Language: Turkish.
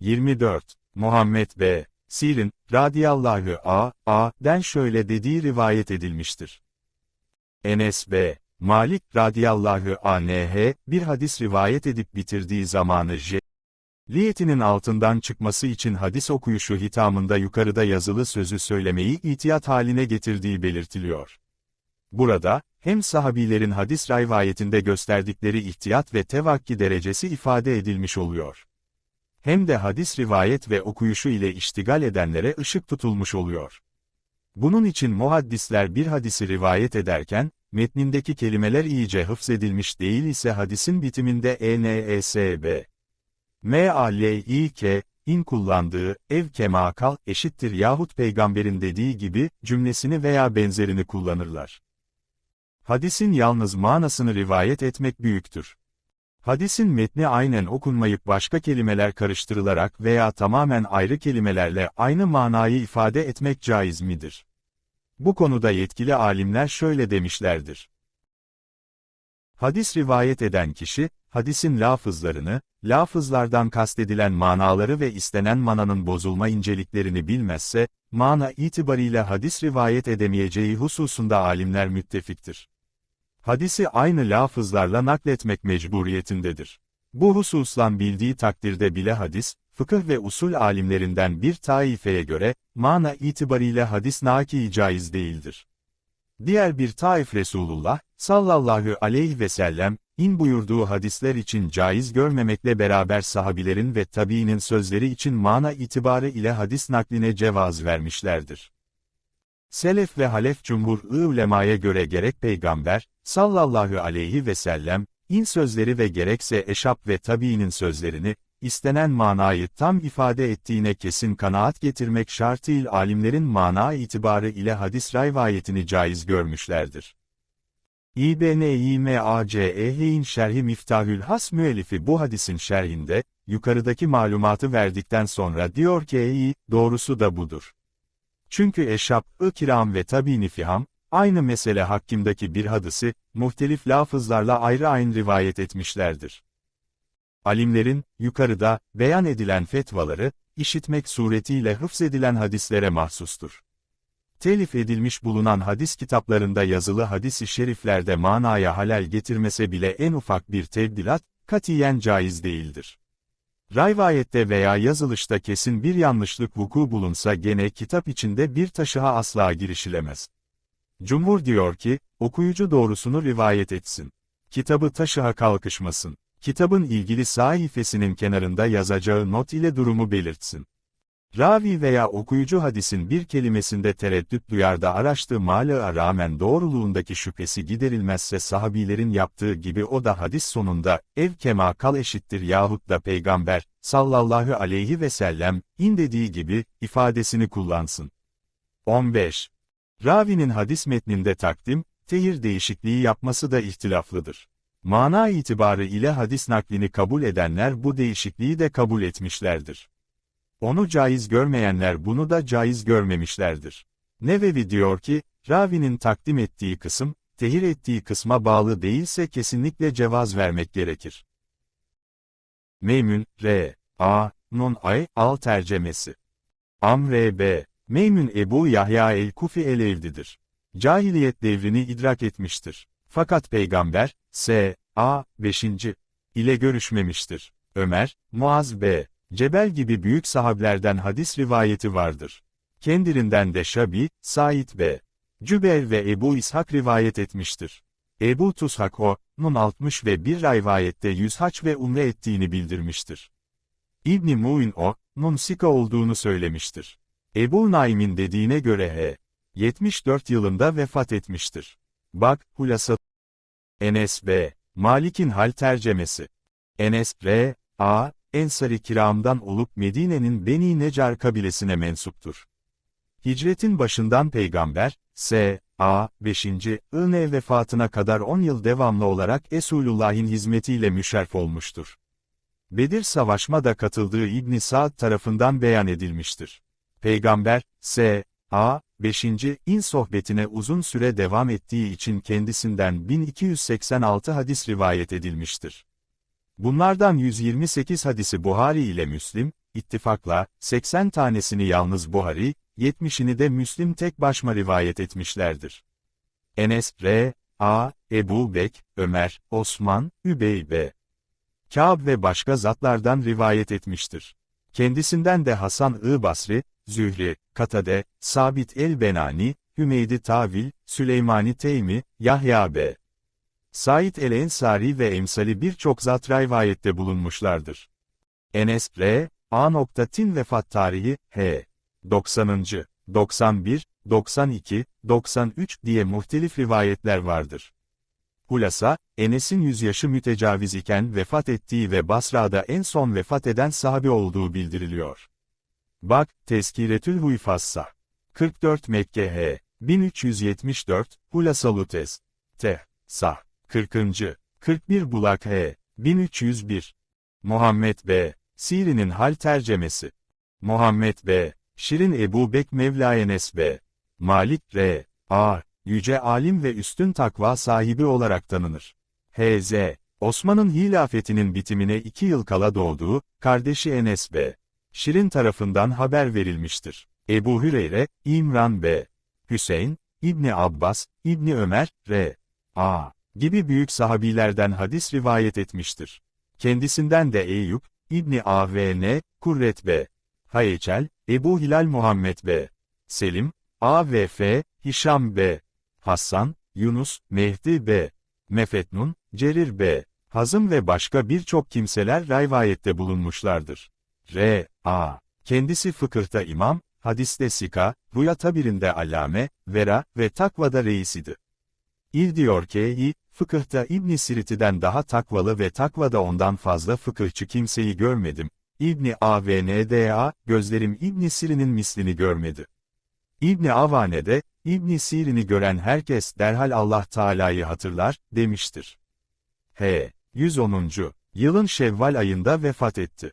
24. Muhammed B. Sirin, radiyallahu a, a, den şöyle dediği rivayet edilmiştir. Enes B. Malik, radiyallahu anh, bir hadis rivayet edip bitirdiği zamanı J. Liyetinin altından çıkması için hadis okuyuşu hitamında yukarıda yazılı sözü söylemeyi itiyat haline getirdiği belirtiliyor. Burada, hem sahabilerin hadis rivayetinde gösterdikleri ihtiyat ve tevakki derecesi ifade edilmiş oluyor. Hem de hadis rivayet ve okuyuşu ile iştigal edenlere ışık tutulmuş oluyor. Bunun için muhaddisler bir hadisi rivayet ederken, metnindeki kelimeler iyice hıfzedilmiş değil ise hadisin bitiminde ENESB, MALİK, in kullandığı, ev kemakal, eşittir yahut peygamberin dediği gibi, cümlesini veya benzerini kullanırlar. Hadisin yalnız manasını rivayet etmek büyüktür. Hadisin metni aynen okunmayıp başka kelimeler karıştırılarak veya tamamen ayrı kelimelerle aynı manayı ifade etmek caiz midir? Bu konuda yetkili alimler şöyle demişlerdir. Hadis rivayet eden kişi, hadisin lafızlarını, lafızlardan kastedilen manaları ve istenen mananın bozulma inceliklerini bilmezse, mana itibariyle hadis rivayet edemeyeceği hususunda alimler müttefiktir. Hadisi aynı lafızlarla nakletmek mecburiyetindedir. Bu hususlan bildiği takdirde bile hadis, fıkıh ve usul alimlerinden bir taifeye göre, mana itibariyle hadis naki caiz değildir. Diğer bir taif Resulullah, sallallahu aleyhi ve sellem, in buyurduğu hadisler için caiz görmemekle beraber sahabilerin ve tabiinin sözleri için mana itibarı ile hadis nakline cevaz vermişlerdir. Selef ve Halef cumhur ulemaya göre gerek peygamber, sallallahu aleyhi ve sellem, in sözleri ve gerekse eşap ve tabiinin sözlerini, istenen manayı tam ifade ettiğine kesin kanaat getirmek şartıyla alimlerin mana itibarı ile hadis rivayetini caiz görmüşlerdir. İBN İMACEH'in şerhi Miftahül Has müellifi bu hadisin şerhinde, yukarıdaki malumatı verdikten sonra diyor ki doğrusu da budur. Çünkü eşap-ı kiram ve tabi fiham, aynı mesele hakkındaki bir hadisi, muhtelif lafızlarla ayrı ayrı rivayet etmişlerdir. Alimlerin, yukarıda, beyan edilen fetvaları, işitmek suretiyle hıfzedilen hadislere mahsustur. Telif edilmiş bulunan hadis kitaplarında yazılı hadis-i şeriflerde manaya halal getirmese bile en ufak bir tebdilat, katiyen caiz değildir. Rivayette veya yazılışta kesin bir yanlışlık vuku bulunsa gene kitap içinde bir taşıha asla girişilemez. Cumhur diyor ki, okuyucu doğrusunu rivayet etsin. Kitabı taşıha kalkışmasın. Kitabın ilgili sayfasının kenarında yazacağı not ile durumu belirtsin. Ravi veya okuyucu hadisin bir kelimesinde tereddüt duyar da araştığı malığa rağmen doğruluğundaki şüphesi giderilmezse sahabilerin yaptığı gibi o da hadis sonunda, ev kema kal eşittir yahut da peygamber, sallallahu aleyhi ve sellem, in dediği gibi, ifadesini kullansın. 15. Ravinin hadis metninde takdim, tehir değişikliği yapması da ihtilaflıdır. Mana itibarı ile hadis naklini kabul edenler bu değişikliği de kabul etmişlerdir. Onu caiz görmeyenler bunu da caiz görmemişlerdir. Nevevi diyor ki, ravinin takdim ettiği kısım, tehir ettiği kısma bağlı değilse kesinlikle cevaz vermek gerekir. Meymün, R. A. Nun Ay, Al tercemesi. Amr B. Meymün Ebu Yahya el-Kufi el-Evdidir. Cahiliyet devrini idrak etmiştir. Fakat peygamber, S. A. 5. ile görüşmemiştir. Ömer, Muaz B. Cebel gibi büyük sahablerden hadis rivayeti vardır. Kendirinden de Şabi, Said B. Cübeyr ve Ebu İshak rivayet etmiştir. Ebu Tushak o, nun 60 ve bir rivayette yüz haç ve umre ettiğini bildirmiştir. İbni Mu'in o, nun sika olduğunu söylemiştir. Ebu Naim'in dediğine göre H. 74 yılında vefat etmiştir. Bak, Hulasa Enes B. Malik'in hal tercemesi. Enes, R. A. Ensari kiramdan olup Medine'nin Beni Necar kabilesine mensuptur. Hicretin başından peygamber, S. A. 5. ıne vefatına kadar 10 yıl devamlı olarak Esulullah'in hizmetiyle müşerf olmuştur. Bedir Savaşma katıldığı İbn Saad tarafından beyan edilmiştir. Peygamber, S. A. 5. in sohbetine uzun süre devam ettiği için kendisinden 1286 hadis rivayet edilmiştir. Bunlardan 128 hadisi Buhari ile Müslim, ittifakla, 80 tanesini yalnız Buhari, 70'ini de Müslim tek başma rivayet etmişlerdir. Enes, R. A. Ebu Bek, Ömer, Osman, Übey B. Kâb ve başka zatlardan rivayet etmiştir. Kendisinden de Hasan-ı Basri, Zühri, Katade, Sabit el-Benani, Hümeydi Tavil, Süleymani Teymi, Yahya B. Said el-Ensari ve emsali birçok zat rivayette bulunmuşlardır. Enes, R. A. Tin vefat tarihi, H. 90. 91, 92, 93 diye muhtelif rivayetler vardır. Hulasa, Enes'in yüz yaşı mütecaviz iken vefat ettiği ve Basra'da en son vefat eden sahabe olduğu bildiriliyor. Bak, Teskiretül Huyfassa. 44 Mekke H. 1374, Hulasalutes. T. Sa. 40. 41 Bulak H. 1301. Muhammed B. Siri'nin hal tercemesi. Muhammed B. Şirin Ebu Bek Mevla B. Malik R. A. Yüce alim ve üstün takva sahibi olarak tanınır. H.Z. Osman'ın hilafetinin bitimine iki yıl kala doğduğu, kardeşi Enes B. Şirin tarafından haber verilmiştir. Ebu Hüreyre, İmran B. Hüseyin, İbni Abbas, İbni Ömer, R. A. gibi büyük sahabilerden hadis rivayet etmiştir. Kendisinden de Eyüp, İbni A.V.N., Kurret B. Hayecel, Ebu Hilal Muhammed B. Selim, A.V.F., Hişam B. Hassan, Yunus, Mehdi B. Mefetnun, Cerir B. Hazım ve başka birçok kimseler rivayette bulunmuşlardır. R. A. Kendisi fıkıhta imam, hadiste sika, rüya tabirinde allame, vera ve takvada reisidi. İl diyor ki, fıkıhta İbn Siriti'den daha takvalı ve takvada ondan fazla fıkıhçı kimseyi görmedim. İbni Avnda, gözlerim İbn Sirin'in mislini görmedi. İbni Avane'de, İbn Sirin'i gören herkes derhal Allah Teala'yı hatırlar, demiştir. H. 110. Yılın Şevval ayında vefat etti.